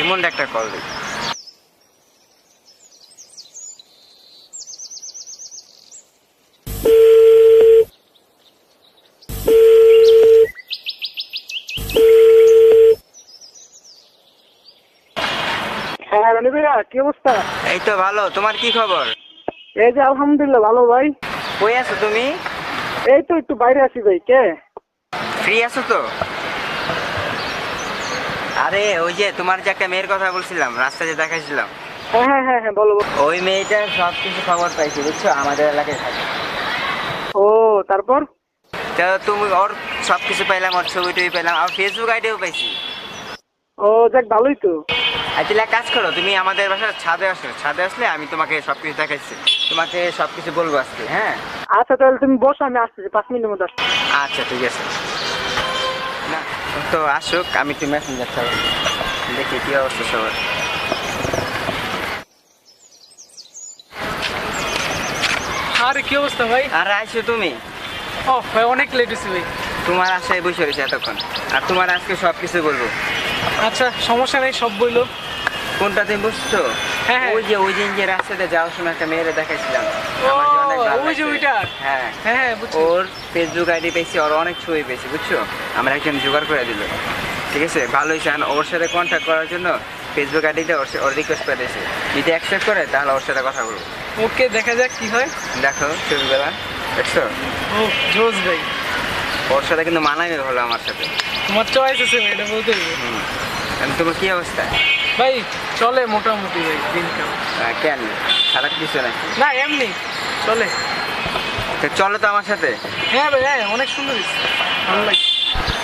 ইমনটা একটা কল দিই। হ্যাঁ কি অবস্থা? এই তো ভালো তোমার কি খবর? এই যে আলহামদুলিল্লাহ ভালো ভাই। কই আছো তুমি? এই তো একটু বাইরে আছি ভাই কে? ফ্রি আছো তো? আরে ওই যে তোমার যে একটা মেয়ের কথা বলছিলাম রাস্তায় যে দেখাইছিলাম। হ্যাঁ হ্যাঁ হ্যাঁ হ্যাঁ বলো। ওই মেয়েটার সব কিছু খবর পাইছি বুঝছ? আমাদের এলাকায় থাকে। ও তারপর? তো তুমি ওর সব কিছু পাইলাম ওর ছবি টবি পেলাম আর ফেসবুক আইডিও পাইছি। ও যাক ভালোই তো। তাহলে এক কাজ করো তুমি আমাদের বাসার ছাদে আসো। ছাদে আসলে আমি তোমাকে সব কিছু দেখাচ্ছি তোমাকে সব কিছু বলব আজকে হ্যাঁ? আচ্ছা তাহলে তুমি বসো আমি আসতেছি পাঁচ মিনিটের মধ্যে আসছি আচ্ছা ঠিক আছে। তো আসুক আমি একটু মেসেঞ্জার চালাবো। দেখি কি অবস্থা সবার। আরে কি অবস্থা ভাই? আর আইসো তুমি? ও ভাই অনেক লেট হয়েছে ভাই। তোমার আশায় বসে রয়েছে এতক্ষণ। আর তোমার আজকে সব কিছু বলব? আচ্ছা সমস্যা নেই সব বইলো। কোনটা তুমি বুঝছ হ্যাঁ, হ্যাঁ। ওই যে ওই দিন যে রাস্তাতে যাওয়ার সময় একটা মেয়েরে দেখাইছিলাম। ওই যে ওইটা? হ্যাঁ। হ্যাঁ হ্যাঁ ওর ফেসবুক আইডি পেয়েছি ওর অনেক ছবি পেয়েছি বুঝছ? আমরা একজন জোগাড় করে দিল। ঠিক আছে? ভালোই চান ওর সাথে কন্ট্যাক্ট করার জন্য ফেসবুক ওর ওর রিকোয়েস্ট পাঠিয়েছে যদি অ্যাকসেপ্ট করে তাহলে ওর সাথে কথা বলব। ওকে দেখা যাক কি হয়। দেখো ছবিগুলা। দেখছ? ও জোস ভাই। ওর সাথে কিন্তু মানাই হলো আমার সাথে। তোমার চয়েস আছে এটা বলতে হবে। হুম। আর তোমার কি অবস্থা? ভাই চলে মোটামুটি ভাই দিনকাল। কেন? খারাপ কিছু নাকি? না এমনি। চলে। তো চলো তো আমার সাথে। হ্যাঁ ভাই হ্যাঁ অনেক সুন্দর ভালো লাগে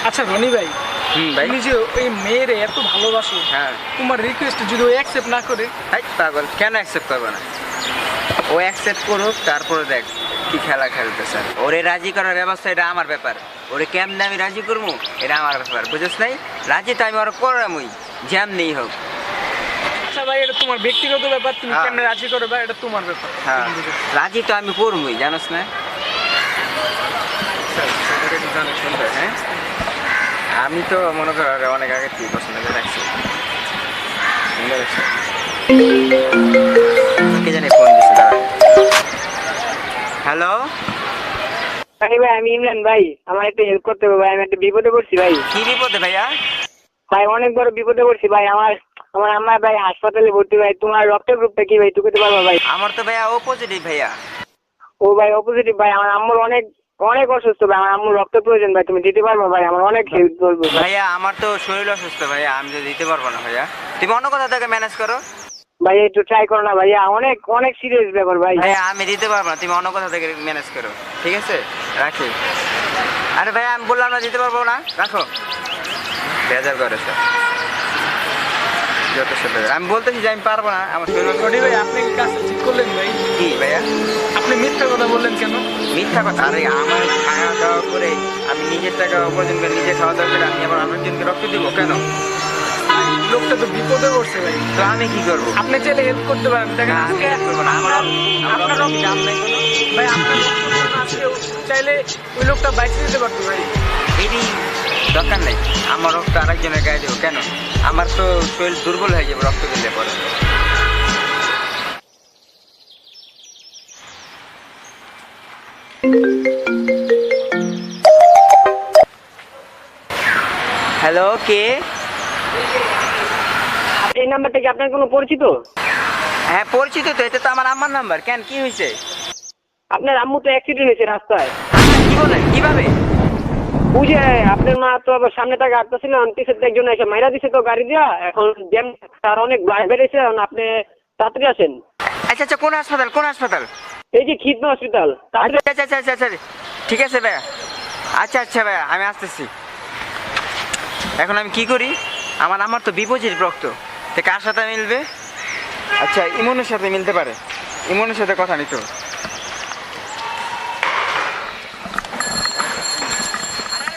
আচ্ছা রনি ভাই হুম ভাই। তুমি যে ওই মেয়েরে এত ভালোবাসো হ্যাঁ। তোমার রিকোয়েস্ট যদি ও অ্যাকসেপ্ট না করে হাই পাগল কেন অ্যাকসেপ্ট করবে না? ও অ্যাকসেপ্ট করুক তারপরে দেখ কি খেলা খেলতে স্যার ওরে রাজি করার ব্যবস্থা এটা আমার ব্যাপার। ওরে কেমনে আমি রাজি করব? এটা আমার ব্যাপার বুঝিস নাই? রাজি তো আমি ওরা করামই যেমনি হোক। আচ্ছা ভাই এটা তোমার ব্যক্তিগত ব্যাপার তুমি হ্যাঁ। কেমনে রাজি করবে এটা তোমার ব্যাপার। হ্যাঁ। রাজি তো আমি করবই জানোস না? হ্যাঁ? আমি তো মনে করো অনেক আগে থেকে পছন্দ করে রাখছি। কে জানি ফোন দিচ্ছে দাঁড়া হ্যালো? ভাই ভাই আমি ইমরান ভাই। আমার একটা হেল্প করতে হবে ভাই আমি একটা বিপদে পড়ছি ভাই। কি বিপদে ভাইয়া? ভাই অনেক বড় বিপদে পড়ছি ভাই আমার আমার আম্মা ভাই হাসপাতালে ভর্তি ভাই। তোমার রক্তের গ্রুপটা কি ভাই? টুকুতে পারবা ভাই। আমার তো ভাইয়া ও পজিটিভ ভাইয়া। ও ভাই অপোজিটিভ ভাই। আমার আম্মুর অনেক অনেক অসুস্থ ভাই। আমার আম্মুর রক্ত প্রয়োজন ভাই। তুমি দিতে পারবা ভাই? আমার অনেক হেল্প করব ভাই। ভাইয়া আমার তো শরীর অসুস্থ ভাইয়া। আমি তো দিতে পারব না ভাইয়া। তুমি অন্য কোথা থেকে ম্যানেজ করো? ভাই একটু ট্রাই করো না ভাইয়া। অনেক অনেক সিরিয়াস ব্যাপার ভাই। ভাইয়া আমি দিতে পারব না। তুমি অন্য কোথা থেকে ম্যানেজ করো ঠিক আছে? রাখি। আরে ভাইয়া আমি বললাম না দিতে পারব না। রাখো। বেজার করে বেজার। আমি বলতেছি যে আমি পারব না আমার শরীর ভাই আপনি কি কাজটা ঠিক করলেন ভাই। কি ভাইয়া? আপনি মিথ্যা কথা বললেন কেন? মিথ্যা কথা? আরে আমার খাওয়া দাওয়া করে আমি নিজের টাকা উপার্জন করে নিজে খাওয়া দাওয়া করে আমি আবার আরেকজনকে রক্ত দিব কেন? লোকটা তো বিপদে পড়ছে ভাই। তো আমি কি করব? আপনি চাইলে হেল্প করতে পারেন দেখেন আমি আজকে করব না। আমার আমার আপনার দাম নেই ভাই আপনার চাইলে ওই লোকটা বাইক দিতে পারতো ভাই। এরই দরকার নেই। আমার রক্ত আরেকজনের গায়ে দেবো। কেন? আমার তো শরীর দুর্বল হয়ে যাবে রক্ত দিলে পরে। হ্যালো কে? এই নাম্বারটা কি আপনার কোনো পরিচিত? হ্যাঁ পরিচিত তো। এটা তো আমার আম্মার নাম্বার। কেন? কি হয়েছে? আপনার আম্মু তো অ্যাক্সিডেন্ট হয়েছে রাস্তায়। কি বলেন? কীভাবে? বুঝে আপনার মা তো আবার সামনে থেকে আসতেছিল পিছের একজন এসে মাইরা দিছে তো গাড়ি দিয়া। এখন জ্যাম তার অনেক বেড়েছে আপনি তাড়াতাড়ি আসেন। আচ্ছা আচ্ছা কোন হাসপাতাল কোন হাসপাতাল? এই যে খিদমা হসপিটাল। তাড়াতাড়ি আচ্ছা আচ্ছা আচ্ছা আচ্ছা ঠিক আছে ভাইয়া। আচ্ছা আচ্ছা ভাইয়া আমি আসতেছি। এখন আমি কি করি? আমার আমার তো বিপজিট রক্ত। তো কার সাথে মিলবে? আচ্ছা ইমনের সাথে মিলতে পারে। ইমনের সাথে কথা নিত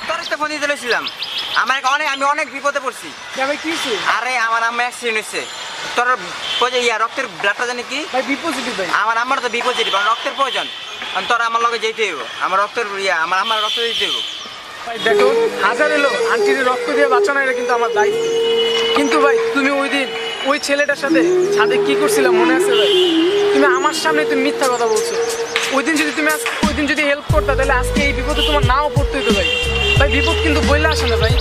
তোর তো ফোন দিতে লইছিলাম আমার অনেক আমি অনেক বিপদে পড়ছি। ভাই কি আরে আমার আম্মা অ্যাক্সিডেন্ট হয়েছে। তোর ইয়া রক্তের ব্লাডটা জানি কি? ভাই বি পজিটিভ ভাই। আমার আমার তো বিপজিট রক্তের প্রয়োজন। তোর আমার লগে যেতে হইব। আমার রক্তের ইয়া আমার আমার রক্ত দিতে হইব। ভাই দেখো হাজার এলো। আন্টির রক্ত দিয়ে বাঁচানো এটা কিন্তু আমার দায়িত্ব। কিন্তু ভাই তুমি ওই দিন ওই ছেলেটার সাথে সাথে কি করছিলে মনে আছে ভাই? তুমি আমার সামনে তুমি মিথ্যা কথা বলছো। ওই দিন যদি তুমি আজ- ওই দিন যদি হেল্প করতে তাহলে আজকে এই বিপদে তোমার নাও পড়তে হতো ভাই। ভাই, বিপদ কিন্তু বইলে আসে না ভাই।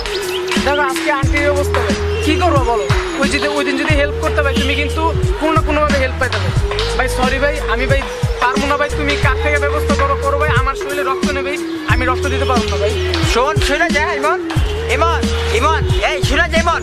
দেখো, আজকে আন্টির অবস্থা ভাই। কী করব বলো? ওই যদি ওই দিন যদি হেল্প করতে ভাই তুমি কিন্তু কোনো না কোনোভাবে হেল্প পাইতে ভাই ভাই সরি ভাই, আমি ভাই পারব না ভাই, তুমি কার থেকে ব্যবস্থা করো করো ভাই, আমার শরীরে রক্ত নেবে আমি রক্ত দিতে পারব না ভাই। শোন, শুনে যায়, ইমন। ইমন ইমন, এই শুনে যায়, ইমন।